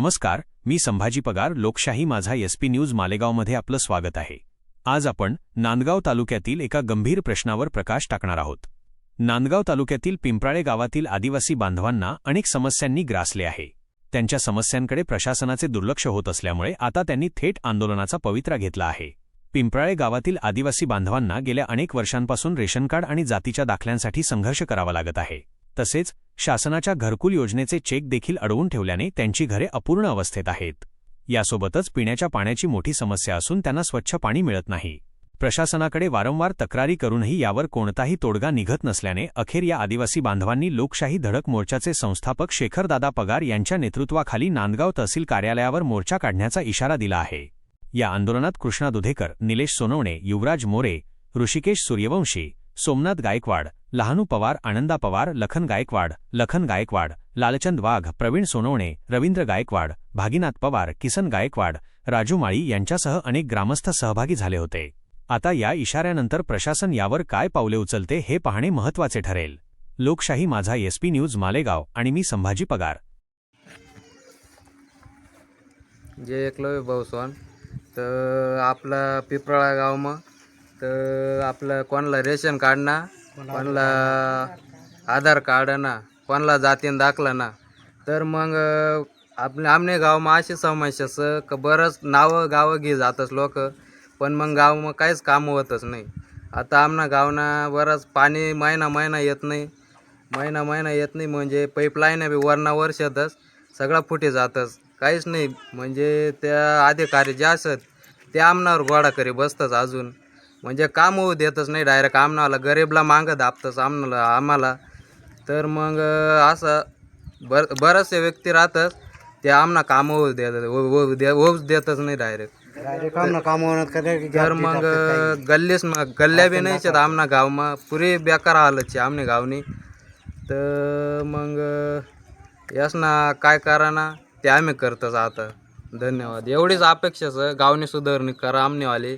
नमस्कार मी संभाजी पगार लोकशाही माझा एसपी न्यूज मालेगावमध्ये आपलं स्वागत आहे. आज आपण नांदगाव तालुक्यातील एका गंभीर प्रश्नावर प्रकाश टाकणार आहोत. नांदगाव तालुक्यातील पिंपराळे गावातील आदिवासी बांधवांना अनेक समस्यांनी ग्रासले आहे. त्यांच्या समस्यांकडे प्रशासनाचे दुर्लक्ष होत असल्यामुळे आता त्यांनी थेट आंदोलनाचा पवित्रा घेतला आहे. पिंपराळे गावातील आदिवासी बांधवांना गेल्या अनेक वर्षांपासून रेशन कार्ड आणि जातीच्या दाखल्यांसाठी संघर्ष करावा लागत आहे. तसेच शासनाच्या घरकुल योजनेचे चेक देखील अडवून ठेवल्याने त्यांची घरे अपूर्ण अवस्थेत आहेत. यासोबतच पिण्याच्या पाण्याची मोठी समस्या असून त्यांना स्वच्छ पाणी मिळत नाही. प्रशासनाकडे वारंवार तक्रारी करूनही यावर कोणताही तोडगा निघत नसल्याने अखेर या आदिवासी बांधवांनी लोकशाही धडक मोर्चाचे संस्थापक शेखरदादा पगार यांच्या नेतृत्वाखाली नांदगाव तहसील कार्यालयावर मोर्चा काढण्याचा इशारा दिला आहे. या आंदोलनात कृष्णा दुधेकर निलेश सोनवणे युवराज मोरे ऋषिकेश सूर्यवंशी सोमनाथ गायकवाड लहानू पवार आनंदा पवार लखन गायकवाड लखन गायकवाड लालचंद वाघ प्रवीण सोनवणे रवींद्र गायकवाड भागीनाथ पवार किसन गायकवाड राजू माळी यांच्यासह अनेक ग्रामस्थ सहभागी झाले होते. आता या इशाऱ्यानंतर प्रशासन यावर काय पावले उचलते हे पाहणे महत्त्वाचे ठरेल. लोकशाही माझा एसपी न्यूज मालेगाव आणि मी संभाजी पगार. जे एकलव्य भाऊसवान तर आपला पिपळा गावमा तर आपलं कोणाला रेशन कार्ड ना कोणाला आधार कार्ड ना कोणाला जातीन दाखला ना. तर मग आपल्या आमने गावमा अशी समस्या स का बरंच नावं गावं घे जातच लोक. पण मग गावमा काहीच काम होतच नाही. आता आमना गावना बरंच पाणी महिना महिना येत नाही. महिना महिना येत नाही म्हणजे पाईपलाईन बी वरना वर्षातच सगळा फुटे जातच. काहीच नाही. म्हणजे त्या अधिकारी जे असत ते आमनावर गोडा करी बसतच अजून. म्हणजे काम होऊ देतच नाही डायरेक्ट आमनाला गरीबला मागं दाबतच आमनाला आम्हाला. तर मग असं बर बरेचसे व्यक्ती राहतात ते आमना काम होऊ देत होऊ दे होऊच देतच नाही डायरेक्ट तर मग गल्लीस मग गल्ल्या बी नाही आहेत आमना गावमा. पुरी बेकार हालत छे आमने गावनी. तर मग यास ना काय करा ना ते आम्ही करतच आता. धन्यवाद. एवढीच अपेक्षा सर गावनी सुधारणी करा आमनेवाले.